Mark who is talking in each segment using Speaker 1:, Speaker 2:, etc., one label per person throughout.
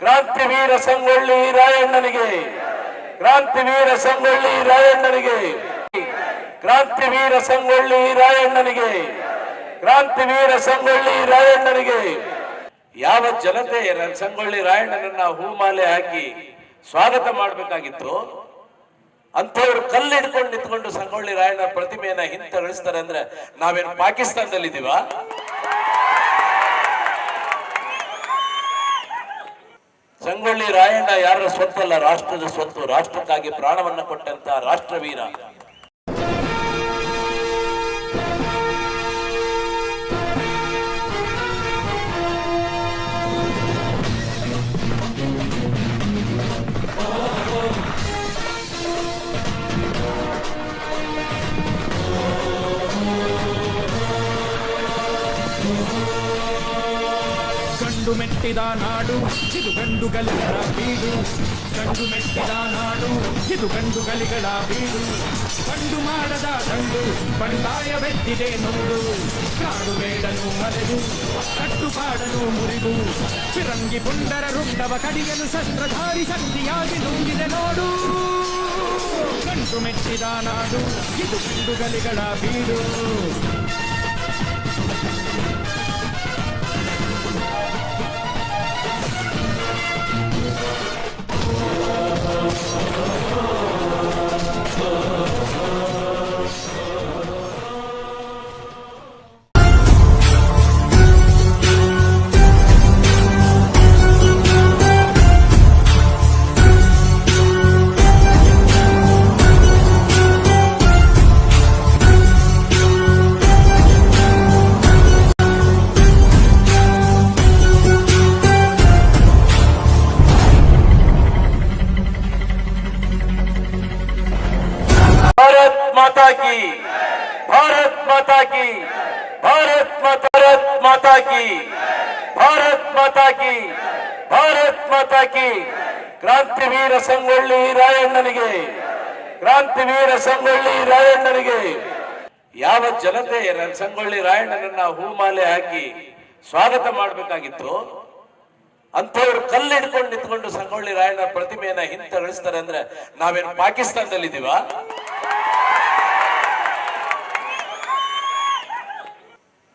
Speaker 1: ಕ್ರಾಂತಿವೀರ ಸಂಗೊಳ್ಳಿ ರಾಯಣ್ಣನಿಗೆ. ಕ್ರಾಂತಿವೀರ ಸಂಗೊಳ್ಳಿ ರಾಯಣ್ಣನಿಗೆ. ಕ್ರಾಂತಿವೀರ ಸಂಗೊಳ್ಳಿ ರಾಯಣ್ಣನಿಗೆ. ಕ್ರಾಂತಿವೀರ ಸಂಗೊಳ್ಳಿ ರಾಯಣ್ಣನಿಗೆ. ಯಾವ ಜನತೆ ಸಂಗೊಳ್ಳಿ ರಾಯಣ್ಣನನ್ನ ಹೂಮಾಲೆ ಹಾಕಿ ಸ್ವಾಗತ ಮಾಡಬೇಕಾಗಿತ್ತು, ಅಂಥವ್ರು ಕಲ್ಲು ಹಿಡ್ಕೊಂಡು ನಿಂತ್ಕೊಂಡು ಸಂಗೊಳ್ಳಿ ರಾಯಣ್ಣ ಪ್ರತಿಮೆಯನ್ನ ಹಿಂತಗಳಿಸ್ತಾರೆ ಅಂದ್ರೆ ನಾವೇನು ಪಾಕಿಸ್ತಾನದಲ್ಲಿದ್ದೀವ? ಸಂಗೊಳ್ಳಿ ರಾಯಣ್ಣ ಯಾರ ಸ್ವತ್ತಲ್ಲ ರಾಷ್ಟ್ರದ ಸ್ವತ್ತು ರಾಷ್ಟ್ರಕ್ಕಾಗಿ ಪ್ರಾಣವನ್ನ ಕೊಟ್ಟಂತ ರಾಷ್ಟ್ರವೀರ.
Speaker 2: ಗಂಡು ಮೆಟ್ಟಿದ ನಾಡು, ಇದು ಗಂಡು ಗಲಿಗಳ ಬೀಡು. ಕಂಡು ಮೆಟ್ಟಿದ ನಾಡು, ಇದು ಗಂಡು ಗಲಿಗಳ ಬೀಡು. ಕಂಡು ಮಾಡದ ಗಂಡು ಬಂಡಾಯ ಬೆಟ್ಟಿದೆ ನೋಡು. ಕಾಡು ಬೇಡನು ಮರೆದು ಕಟ್ಟುಪಾಡನು ಮುರಿದು. ಫಿರಂಗಿ ಪುಂಡರ ರುಂಡವ ಕಡಿಯಲು ಶಸ್ತ್ರಧಾರಿ ಶಕ್ತಿಯಾಗಿ ನುಂಗಿದೆ ನೋಡು. ಕಂಡು ಮೆಟ್ಟಿದ ನಾಡು, ಇದು ಗಂಡು ಗಲಿಗಳ ಬೀಡು.
Speaker 1: ಕಿ ಭಾರತ್ ಮಾತಾ ಕಿ ಭಾರತ್ ಮಾತಾ ಭಾರತ್ ಮಾತಾ ಕಿ ಭಾರತ್ ಮಾತಾ ಕಿ ಭಾರತ್ ಮಾತಾ ಕಿ ಕ್ರಾಂತಿವೀರ ಸಂಗೊಳ್ಳಿ ರಾಯಣ್ಣನಿಗೆ. ಕ್ರಾಂತಿವೀರ ಸಂಗೊಳ್ಳಿ ರಾಯಣ್ಣನಿಗೆ. ಯಾವ ಜನತೆ ಸಂಗೊಳ್ಳಿ ರಾಯಣ್ಣನನ್ನ ಹೂಮಾಲೆ ಹಾಕಿ ಸ್ವಾಗತ ಮಾಡಬೇಕಾಗಿತ್ತು, ಅಂಥವ್ರು ಕಲ್ಲು ಹಿಡ್ಕೊಂಡು ನಿಂತ್ಕೊಂಡು ಸಂಗೊಳ್ಳಿ ರಾಯಣ್ಣ ಪ್ರತಿಮೆಯನ್ನ ಹಿಂತಗಳಿಸ್ತಾರೆ ಅಂದ್ರೆ ನಾವೇನು ಪಾಕಿಸ್ತಾನದಲ್ಲಿದ್ದೀವ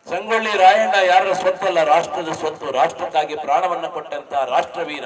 Speaker 1: ಸಂಗೊಳ್ಳಿ ರಾಯಣ್ಣ ಯಾರ ಸ್ವತ್ತಲ್ಲ? ರಾಷ್ಟ್ರದ ಸ್ವತ್ತು ರಾಷ್ಟ್ರಕ್ಕಾಗಿ ಪ್ರಾಣವನ್ನ ಕೊಟ್ಟಂತ ರಾಷ್ಟ್ರವೀರ.